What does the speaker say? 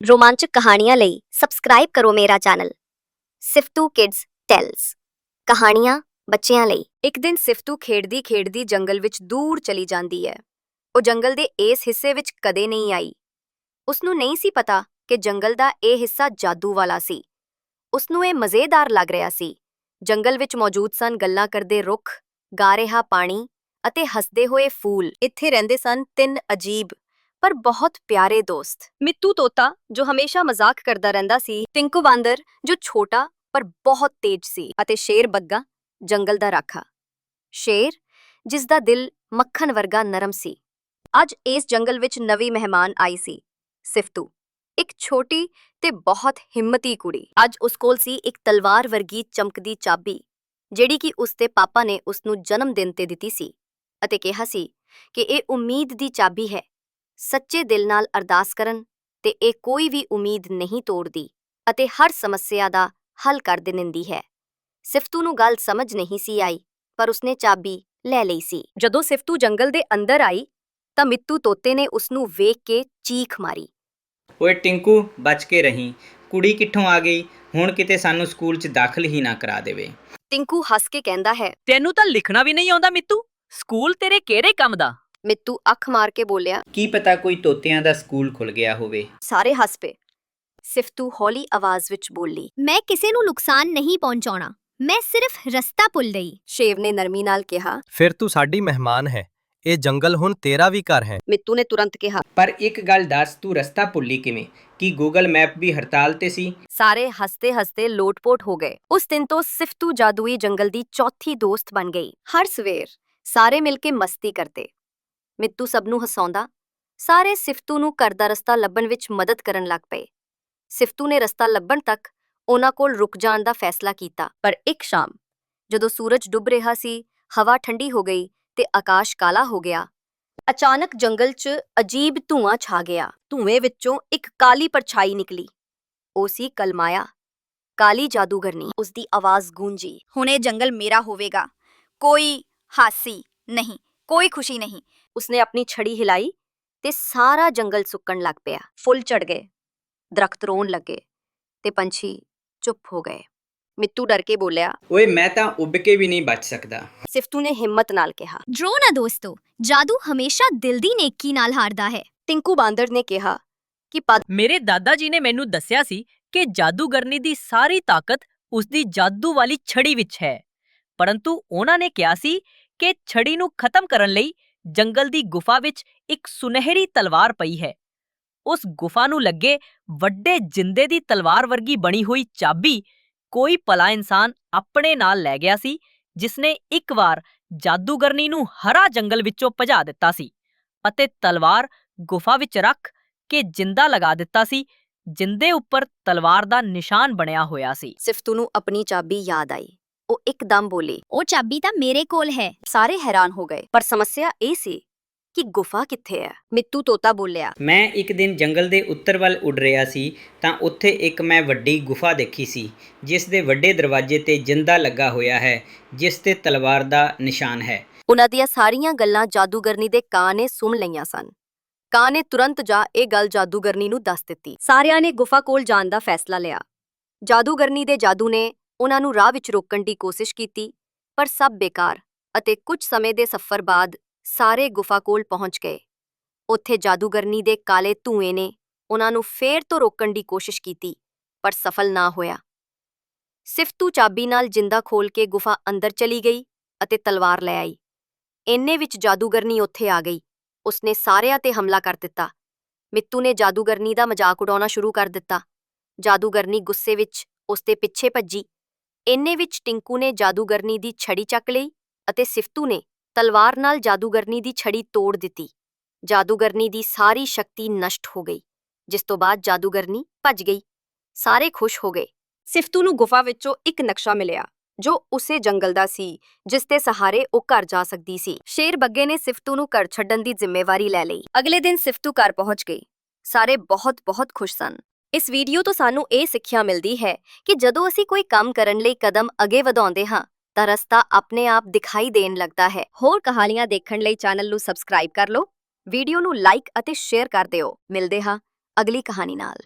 ਰੋਮਾਂਚਕ ਕਹਾਣੀਆਂ ਲਈ ਸਬਸਕ੍ਰਾਈਬ ਕਰੋ ਮੇਰਾ ਚੈਨਲ ਸਿਫਤੂ ਕਿਡਸ ਟੈਲਸ ਕਹਾਣੀਆਂ ਬੱਚਿਆਂ ਲਈ। ਇੱਕ ਦਿਨ ਸਿਫਤੂ ਖੇਡਦੀ ਖੇਡਦੀ ਜੰਗਲ ਵਿੱਚ ਦੂਰ ਚਲੀ ਜਾਂਦੀ ਹੈ। ਉਹ ਜੰਗਲ ਦੇ ਇਸ ਹਿੱਸੇ ਵਿੱਚ ਕਦੇ ਨਹੀਂ ਆਈ। ਉਸ ਨੂੰ ਨਹੀਂ ਸੀ ਪਤਾ ਕਿ ਜੰਗਲ ਦਾ ਇਹ ਹਿੱਸਾ ਜਾਦੂ ਵਾਲਾ ਸੀ। ਉਸ ਨੂੰ ਇਹ ਮਜ਼ੇਦਾਰ ਲੱਗ ਰਿਹਾ ਸੀ। ਜੰਗਲ ਵਿੱਚ ਮੌਜੂਦ ਸਨ ਗੱਲਾਂ ਕਰਦੇ ਰੁੱਖ, ਗਾ ਰਿਹਾ ਪਾਣੀ ਅਤੇ ਹੱਸਦੇ ਹੋਏ ਫੂਲ। ਇੱਥੇ ਰਹਿੰਦੇ ਸਨ ਤਿੰਨ ਅਜੀਬ ਪਰ ਬਹੁਤ ਪਿਆਰੇ ਦੋਸਤ। ਮਿੱਤੂ ਤੋਤਾ, ਜੋ ਹਮੇਸ਼ਾ ਮਜ਼ਾਕ ਕਰਦਾ ਰਹਿੰਦਾ ਸੀ, ਟਿੰਕੂ ਬਾਂਦਰ, ਜੋ ਛੋਟਾ ਪਰ ਬਹੁਤ ਤੇਜ਼ ਸੀ, ਅਤੇ ਸ਼ੇਰ ਬੱਗਾ, ਜੰਗਲ ਦਾ ਰਾਖਾ। ਸ਼ੇਰ, ਜਿਸ ਦਾ ਦਿਲ ਮੱਖਣ ਵਰਗਾ ਨਰਮ ਸੀ। ਅੱਜ ਇਸ ਜੰਗਲ ਵਿੱਚ ਨਵੀਂ ਮਹਿਮਾਨ ਆਈ ਸੀ, ਸਿਫਤੂ। ਇੱਕ ਛੋਟੀ ਤੇ ਬਹੁਤ ਹਿੰਮਤੀ ਕੁੜੀ। ਅੱਜ ਉਸ ਕੋਲ ਸੀ ਇੱਕ ਤਲਵਾਰ ਵਰਗੀ ਚਮਕਦੀ ਚਾਬੀ, ਜਿਹੜੀ ਕਿ ਉਸ ਦੇ ਪਾਪਾ ਨੇ ਉਸ ਨੂੰ ਜਨਮ ਦਿਨ ਤੇ ਦਿੱਤੀ ਸੀ, ਅਤੇ ਕਿਹਾ ਸੀ ਕਿ ਇਹ ਉਮੀਦ ਦੀ ਚਾਬੀ ਹੈ। ਸੱਚੇ ਦਿਲ ਨਾਲ ਅਰਦਾਸ ਕਰਨ ਤੇ ਇਹ ਕੋਈ ਵੀ ਉਮੀਦ ਨਹੀਂ ਤੋੜਦੀ ਅਤੇ ਹਰ ਸਮੱਸਿਆ ਦਾ ਹੱਲ ਕਰ ਦਿੰਦੀ ਹੈ। ਸਿਫਤੂ ਨੂੰ ਗੱਲ ਸਮਝ ਨਹੀਂ ਸੀ ਆਈ ਪਰ ਉਸਨੇ ਚਾਬੀ ਲੈ ਲਈ ਸੀ। ਜਦੋਂ ਸਿਫਤੂ ਜੰਗਲ ਦੇ ਅੰਦਰ ਆਈ ਤਾਂ ਮਿੱਤੂ ਤੋਤੇ ਨੇ ਉਸ ਨੂੰ ਵੇਖ ਕੇ ਚੀਖ ਮਾਰੀ। ਓਏ ਟਿੰਕੂ ਬਚ ਕੇ ਰਹੀਂ। ਕੁੜੀ ਕਿੱਥੋਂ ਆ ਗਈ? ਹੁਣ ਕਿਤੇ ਸਾਨੂੰ ਸਕੂਲ 'ਚ ਦਾਖਲ ਹੀ ਨਾ ਕਰਾ ਦੇਵੇ। ਟਿੰਕੂ ਹੱਸ ਕੇ ਕਹਿੰਦਾ ਹੈ ਤੈਨੂੰ ਤਾਂ ਲਿਖਣਾ ਵੀ ਨਹੀਂ ਆਉਂਦਾ ਮਿੱਤੂ। ਸਕੂਲ ਤੇਰੇ ਕਿਹੜੇ ਕੰਮ ਦਾ? ਮਿੱਤੂ ਅੱਖ ਮਾਰ ਕੇ ਬੋਲਿਆ ਕੀ ਪਤਾ ਕੋਈ ਤੋਤਿਆਂ ਦਾ ਸਕੂਲ ਖੁੱਲ ਗਿਆ ਹੋਵੇ। ਸਾਰੇ ਹੱਸ ਪਏ। ਸਿਫਤੂ ਹੌਲੀ ਆਵਾਜ਼ ਵਿੱਚ ਬੋਲੀ ਮੈਂ ਕਿਸੇ ਨੂੰ ਨੁਕਸਾਨ ਨਹੀਂ ਪਹੁੰਚਾਉਣਾ ਮੈਂ ਸਿਰਫ ਰਸਤਾ ਭੁੱਲ ਗਈ ਸ਼ੇਵ ਨੇ ਨਰਮੀ ਨਾਲ ਕਿਹਾ ਫਿਰ ਤੂੰ ਸਾਡੀ ਮਹਿਮਾਨ ਹੈ ਇਹ ਜੰਗਲ ਹੁਣ ਤੇਰਾ ਵੀ ਘਰ ਹੈ। ਮਿੱਤੂ ਨੇ ਤੁਰੰਤ ਕਿਹਾ ਪਰ ਇੱਕ ਗੱਲ ਦੱਸ ਤੂੰ ਰਸਤਾ ਭੁੱਲੀ ਕਿਵੇਂ? ਕੀ ਗੂਗਲ ਮੈਪ ਵੀ ਹੜਤਾਲ ਤੇ ਸੀ? ਸਾਰੇ ਹੱਸਦੇ ਹੱਸਦੇ ਲੋਟਪੋਟ ਹੋ ਗਏ। ਉਸ ਦਿਨ ਤੋਂ ਸਿਫਤੂ ਜਾਦੂਈ ਜੰਗਲ ਦੀ ਚੌਥੀ ਦੋਸਤ ਬਣ ਗਈ। ਹਰ ਸਵੇਰ ਸਾਰੇ ਮਿਲ ਕੇ ਮਸਤੀ ਕਰਦੇ। ਮਿੱਤੂ ਸਭ ਨੂੰ ਹਸਾਉਂਦਾ, ਸਾਰੇ ਸਿਫਤੂ ਨੂੰ ਘਰ ਦਾ ਰਸਤਾ ਲੱਭਣ ਵਿੱਚ ਮਦਦ ਕਰਨ ਲੱਗ ਪਏ। ਸਿਫਤੂ ਨੇ ਰਸਤਾ ਲੱਭਣ ਤੱਕ ਉਹਨਾਂ ਕੋਲ ਰੁਕ ਜਾਣ ਦਾ ਫੈਸਲਾ ਕੀਤਾ। ਪਰ ਇੱਕ ਸ਼ਾਮ, ਜਦੋਂ ਸੂਰਜ ਡੁੱਬ ਰਿਹਾ ਸੀ, ਹਵਾ ਠੰਡੀ ਹੋ ਗਈ ਤੇ ਆਕਾਸ਼ ਕਾਲਾ ਹੋ ਗਿਆ, ਅਚਾਨਕ ਜੰਗਲ 'ਚ ਅਜੀਬ ਧੂਆਂ ਛਾ ਗਿਆ। ਧੂਏ ਵਿੱਚੋਂ ਇੱਕ ਕਾਲੀ ਪਰਛਾਈ ਨਿਕਲੀ। ਉਹ ਸੀ ਕਲਮਾਇਆ, ਕਾਲੀ ਜਾਦੂਗਰਨੀ। ਉਸ ਦੀ ਆਵਾਜ਼ ਗੂੰਜੀ, ਹੁਣ ਇਹ ਜੰਗਲ ਮੇਰਾ ਹੋਵੇਗਾ। ਕੋਈ ਹਾਸੀ ਨਹੀਂ, ਕੋਈ ਖੁਸ਼ੀ ਨਹੀਂ। ਉਸਨੇ ਆਪਣੀ ਛੜੀ ਹਿਲਾਈ ਤੇ ਸਾਰਾ ਜੰਗਲ ਸੁੱਕਣ ਲੱਗ ਪਿਆ ਫੁੱਲ ਝੜ ਗਏ ਦਰਖਤ ਰੋਣ ਲੱਗੇ ਤੇ ਪੰਛੀ ਚੁੱਪ ਹੋ ਗਏ ਮਿੱਤੂ ਡਰ ਕੇ ਬੋਲਿਆ ਓਏ ਮੈਂ ਤਾਂ ਉੱਡ ਕੇ ਵੀ ਨਹੀਂ ਬਚ ਸਕਦਾ ਸਿਫਤੂ ਨੇ ਹਿੰਮਤ ਨਾਲ ਕਿਹਾ ਡਰੋ ਨਾ ਦੋਸਤੋ ਜਾਦੂ ਹਮੇਸ਼ਾ ਦਿਲ ਦੀ ਨੇਕੀ ਨਾਲ ਹਾਰਦਾ ਹੈ ਟਿੰਕੂ ਬਾਂਦਰ ਨੇ ਕਿਹਾ ਕਿ ਪਦ ਮੇਰੇ ਦਾਦਾ ਜੀ ਨੇ ਮੈਨੂੰ ਦੱਸਿਆ ਸੀ ਕਿ ਜਾਦੂਗਰਨੀ ਦੀ ਸਾਰੀ ਤਾਕਤ ਉਸ ਦੀ ਜਾਦੂ ਵਾਲੀ ਛੜੀ ਵਿੱਚ ਹੈ ਪਰੰਤੂ ਉਹਨਾਂ ਨੇ ਕਿਹਾ ਸੀ ਕਿ ਛੜੀ ਨੂੰ ਖਤਮ ਕਰਨ ਲਈ ਜੰਗਲ ਦੀ ਗੁਫਾ ਵਿੱਚ ਇੱਕ ਸੁਨਹਿਰੀ ਤਲਵਾਰ ਪਈ ਹੈ। ਉਸ ਗੁਫਾ ਨੂੰ ਲੱਗੇ ਵੱਡੇ ਜਿੰਦੇ ਦੀ ਤਲਵਾਰ ਵਰਗੀ ਬਣੀ ਹੋਈ ਚਾਬੀ ਕੋਈ ਭਲਾ ਇਨਸਾਨ ਆਪਣੇ ਨਾਲ ਲੈ ਗਿਆ ਸੀ, ਜਿਸਨੇ ਇੱਕ ਵਾਰ ਜਾਦੂਗਰਨੀ ਨੂੰ ਹਰਾ ਜੰਗਲ ਵਿੱਚੋਂ ਭਜਾ ਦਿੱਤਾ ਸੀ ਅਤੇ ਤਲਵਾਰ ਗੁਫਾ ਵਿੱਚ ਰੱਖ ਕੇ ਜਿੰਦਾ ਲਗਾ ਦਿੱਤਾ ਸੀ, ਜਿੰਦੇ ਉੱਪਰ ਤਲਵਾਰ ਦਾ ਨਿਸ਼ਾਨ ਬਣਿਆ ਹੋਇਆ ਸੀ। ਸਿਫਤੂ ਨੂੰ ਆਪਣੀ ਚਾਬੀ ਯਾਦ ਆਈ। ਉਹ ਇੱਕਦਮ ਬੋਲੀ ਉਹ ਚਾਬੀ ਤਾਂ ਮੇਰੇ ਕੋਲ ਹੈ। ਸਾਰੇ ਹੈਰਾਨ ਹੋ ਗਏ। ਪਰ ਸਮੱਸਿਆ ਇਹ ਸੀ ਕਿ ਗੁਫਾ ਕਿੱਥੇ ਹੈ? ਮਿੱਤੂ ਤੋਤਾ ਬੋਲਿਆ ਮੈਂ ਇੱਕ ਦਿਨ ਜੰਗਲ ਦੇ ਉੱਤਰ ਵੱਲ ਉੱਡ ਰਿਹਾ ਸੀ ਤਾਂ ਉੱਥੇ ਇੱਕ ਮੈਂ ਵੱਡੀ ਗੁਫਾ ਦੇਖੀ ਸੀ ਜਿਸ ਦੇ ਵੱਡੇ ਦਰਵਾਜ਼ੇ ਤੇ ਜਿੰਦਾ ਲੱਗਾ ਹੋਇਆ ਹੈ ਜਿਸ ਤੇ ਤਲਵਾਰ ਦਾ ਨਿਸ਼ਾਨ ਹੈ। ਉਹਨਾਂ ਦੀਆਂ ਸਾਰੀਆਂ ਗੱਲਾਂ ਜਾਦੂਗਰਨੀ ਦੇ ਕਾਂ ਨੇ ਸੁਣ ਲਈਆਂ ਸਨ। ਕਾਂ ਨੇ ਤੁਰੰਤ ਜਾ ਇਹ ਗੱਲ ਜਾਦੂਗਰਨੀ ਨੂੰ ਦੱਸ ਦਿੱਤੀ। ਸਾਰਿਆਂ ਨੇ ਗੁਫਾ ਕੋਲ ਜਾਣ ਦਾ ਫੈਸਲਾ ਲਿਆ। ਜਾਦੂਗਰਨੀ ਦੇ ਜਾਦੂ ਨੇ ਉਹਨਾਂ ਨੂੰ ਰਾਹ ਵਿੱਚ ਰੋਕਣ ਦੀ ਕੋਸ਼ਿਸ਼ ਕੀਤੀ, ਪਰ ਸਭ ਬੇਕਾਰ ਅਤੇ ਕੁਝ ਸਮੇਂ ਦੇ ਸਫ਼ਰ ਬਾਅਦ ਸਾਰੇ ਗੁਫਾ ਕੋਲ ਪਹੁੰਚ ਗਏ। ਉੱਥੇ ਜਾਦੂਗਰਨੀ ਦੇ ਕਾਲੇ ਧੂਏ ਨੇ ਉਹਨਾਂ ਨੂੰ ਫੇਰ ਤੋਂ ਰੋਕਣ ਦੀ ਕੋਸ਼ਿਸ਼ ਕੀਤੀ, ਪਰ ਸਫਲ ਨਾ ਹੋਇਆ। ਸਿਫਤੂ ਚਾਬੀ ਨਾਲ ਜਿੰਦਾ ਖੋਲ ਕੇ ਗੁਫਾ ਅੰਦਰ ਚਲੀ ਗਈ ਅਤੇ ਤਲਵਾਰ ਲੈ ਆਈ। ਇੰਨੇ ਵਿੱਚ ਜਾਦੂਗਰਨੀ ਉੱਥੇ ਆ ਗਈ। ਉਸਨੇ ਸਾਰਿਆਂ ਤੇ ਹਮਲਾ ਕਰ ਦਿੱਤਾ। ਮਿੱਤੂ ਨੇ ਜਾਦੂਗਰਨੀ ਦਾ ਮਜ਼ਾਕ ਉਡਾਉਣਾ ਸ਼ੁਰੂ ਕਰ ਦਿੱਤਾ। ਜਾਦੂਗਰਨੀ ਗੁੱਸੇ ਵਿੱਚ ਉਸ ਦੇ ਪਿੱਛੇ ਭੱਜੀ। ਇੰਨੇ ਵਿੱਚ ਟਿੰਕੂ ਨੇ ਜਾਦੂਗਰਨੀ ਦੀ ਛੜੀ ਚੱਕ ਲਈ ਅਤੇ ਸਿਫਤੂ ਨੇ ਤਲਵਾਰ ਨਾਲ ਜਾਦੂਗਰਨੀ ਦੀ ਛੜੀ ਤੋੜ ਦਿੱਤੀ। ਜਾਦੂਗਰਨੀ ਦੀ ਸਾਰੀ ਸ਼ਕਤੀ ਨਸ਼ਟ ਹੋ ਗਈ, ਜਿਸ ਤੋਂ ਬਾਅਦ ਜਾਦੂਗਰਨੀ ਭੱਜ ਗਈ। ਸਾਰੇ ਖੁਸ਼ ਹੋ ਗਏ। ਸਿਫਤੂ ਨੂੰ ਗੁਫਾ ਵਿੱਚੋਂ ਇੱਕ ਨਕਸ਼ਾ ਮਿਲਿਆ, ਜੋ ਉਸੇ ਜੰਗਲ ਦਾ ਸੀ, ਜਿਸ ਦੇ ਸਹਾਰੇ ਉਹ ਘਰ ਜਾ ਸਕਦੀ ਸੀ। ਸ਼ੇਰ ਬੱਗੇ ਨੇ ਸਿਫਤੂ ਨੂੰ ਘਰ ਛੱਡਣ ਦੀ ਜ਼ਿੰਮੇਵਾਰੀ ਲੈ ਲਈ। ਅਗਲੇ ਦਿਨ ਸਿਫਤੂ ਘਰ ਪਹੁੰਚ ਗਈ। ਸਾਰੇ ਬਹੁਤ ਬਹੁਤ ਖੁਸ਼ ਸਨ। ਇਸ ਵੀਡੀਓ ਤੋਂ ਸਾਨੂੰ ਇਹ ਸਿੱਖਿਆ ਮਿਲਦੀ ਹੈ ਕਿ ਜਦੋਂ ਅਸੀਂ ਕੋਈ ਕੰਮ ਕਰਨ ਲਈ ਕਦਮ ਅੱਗੇ ਵਧਾਉਂਦੇ ਹਾਂ, ਤਾਂ ਰਸਤਾ ਆਪਣੇ ਆਪ ਦਿਖਾਈ ਦੇਣ ਲੱਗਦਾ ਹੈ। ਹੋਰ ਕਹਾਣੀਆਂ ਦੇਖਣ ਲਈ ਚੈਨਲ ਨੂੰ ਸਬਸਕ੍ਰਾਈਬ ਕਰ ਲਓ, ਵੀਡੀਓ ਨੂੰ ਲਾਈਕ ਅਤੇ ਸ਼ੇਅਰ ਕਰ ਦਿਓ। ਮਿਲਦੇ ਹਾਂ ਅਗਲੀ ਕਹਾਣੀ ਨਾਲ।